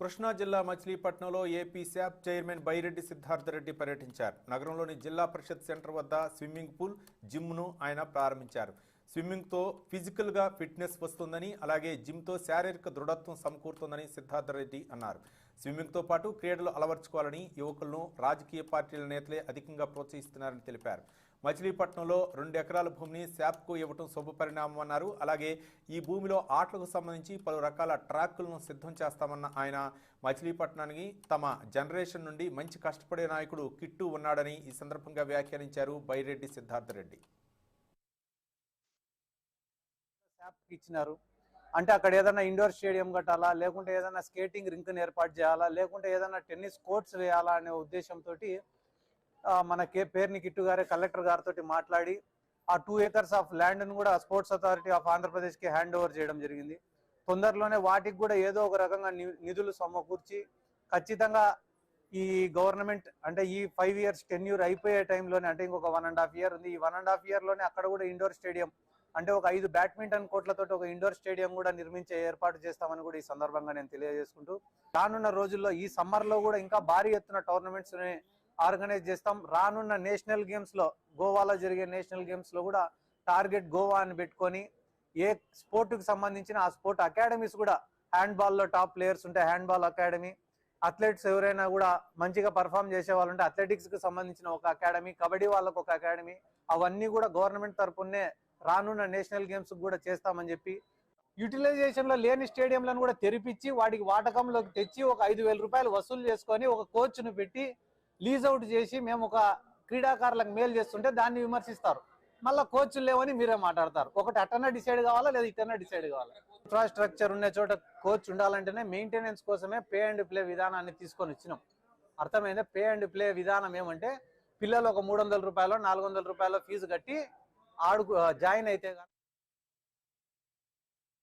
కృష్ణా జిల్లా మచిలీపట్నంలో AP SAAP chairman Byreddy Siddhartha Reddy పర్యటించారు. నగరంలోని జిల్లా పరిషత్ సెంటర్ వద్ద స్విమ్మింగ్ పూల్ జిమ్ను ఆయన ప్రారంభించారు. స్విమ్మింగ్తో ఫిజికల్గా ఫిట్నెస్ వస్తుందని అలాగే జిమ్తో శారీరక దృఢత్వం సమకూరుతుందని సిద్ధార్థరెడ్డి అన్నారు. స్విమ్మింగ్తో పాటు క్రీడలు అలవర్చుకోవాలని యువకులను రాజకీయ పార్టీల నేతలే అధికంగా ప్రోత్సహిస్తున్నారని తెలిపారు. మచిలీపట్నంలో రెండు ఎకరాల భూమిని శాప్కు ఇవ్వటం శుభపరిణామం అన్నారు. అలాగే ఈ భూమిలో ఆటలకు సంబంధించి పలు రకాల ట్రాక్లను సిద్ధం చేస్తామన్న ఆయన మచిలీపట్నానికి తమ జనరేషన్ నుండి మంచి కష్టపడే నాయకుడు కిట్టు ఉన్నాడని ఈ సందర్భంగా వ్యాఖ్యానించారు బైరెడ్డి సిద్ధార్థరెడ్డి శాప్కి ఇచ్చినారు. అంటే అక్కడ ఏదైనా ఇండోర్ స్టేడియం కట్టాలా? లేకుంటే ఏదైనా స్కేటింగ్ రింక్ని ఏర్పాటు చేయాలా? లేకుంటే ఏదైనా టెన్నిస్ కోర్ట్స్ వేయాలా అనే ఉద్దేశంతో మన కే పేర్ని కిట్టు గారే కలెక్టర్ గారితో మాట్లాడి ఆ టూ ఏకర్స్ ఆఫ్ ల్యాండ్ను కూడా స్పోర్ట్స్ అథారిటీ ఆఫ్ ఆంధ్రప్రదేశ్కి హ్యాండ్ ఓవర్ చేయడం జరిగింది. తొందరలోనే వాటికి కూడా ఏదో ఒక రకంగా ని- నిధులు సమకూర్చి ఖచ్చితంగా ఈ గవర్నమెంట్ అంటే ఈ ఫైవ్ ఇయర్స్ టెన్యూర్ అయిపోయే టైంలోనే అంటే ఇంకొక వన్ అండ్ హాఫ్ ఇయర్ ఉంది. ఈ వన్ అండ్ హాఫ్ ఇయర్లోనే అక్కడ కూడా ఇండోర్ స్టేడియం అంటే ఒక ఐదు బ్యాడ్మింటన్ కోట్లతో ఒక ఇండోర్ స్టేడియం కూడా నిర్మించే ఏర్పాటు చేస్తామని కూడా ఈ సందర్భంగా నేను తెలియజేసుకుంటూ రానున్న రోజుల్లో ఈ సమ్మర్లో కూడా ఇంకా భారీ ఎత్తున టోర్నమెంట్స్ ఆర్గనైజ్ చేస్తాం. రానున్న నేషనల్ గేమ్స్లో గోవాలో జరిగే నేషనల్ గేమ్స్లో కూడా టార్గెట్ గోవా అని పెట్టుకొని ఏ స్పోర్ట్కి సంబంధించిన ఆ స్పోర్ట్ అకాడమీస్ కూడా హ్యాండ్బాల్లో టాప్ ప్లేయర్స్ ఉంటే హ్యాండ్బాల్ అకాడమీ అథ్లెట్స్ ఎవరైనా కూడా మంచిగా పర్ఫామ్ చేసే వాళ్ళు ఉంటే అథ్లెటిక్స్కి సంబంధించిన ఒక అకాడమీ కబడ్డీ వాళ్ళకు ఒక అకాడమీ అవన్నీ కూడా గవర్నమెంట్ తరపునే రానున్న నేషనల్ గేమ్స్ కూడా చేస్తామని చెప్పి యూటిలైజేషన్లో లేని స్టేడియంలను కూడా తెరిపించి వాటికి వాటకంలోకి తెచ్చి ఒక ఐదు వేల రూపాయలు వసూలు చేసుకొని ఒక కోచ్ను పెట్టి లీజ్ అవుట్ చేసి మేము ఒక క్రీడాకారులకు మేలు చేస్తుంటే దాన్ని విమర్శిస్తారు. మళ్ళీ కోచ్లు లేవని మీరే మాట్లాడతారు. ఒకటి అటన్నా డిసైడ్ కావాలా? లేదా ఇటన్నా డిసైడ్ కావాలా? ఇన్ఫ్రాస్ట్రక్చర్ ఉన్న చోట కోచ్ ఉండాలంటేనే మెయింటెనెన్స్ కోసమే పే అండ్ ప్లే విధానాన్ని తీసుకొని వచ్చినాం. అర్థమైందా? పే అండ్ ప్లే విధానం ఏమంటే పిల్లలు ఒక మూడు వందల రూపాయలు నాలుగు వందల రూపాయలు ఫీజు కట్టి ఆడుకు జాయిన్ అయితే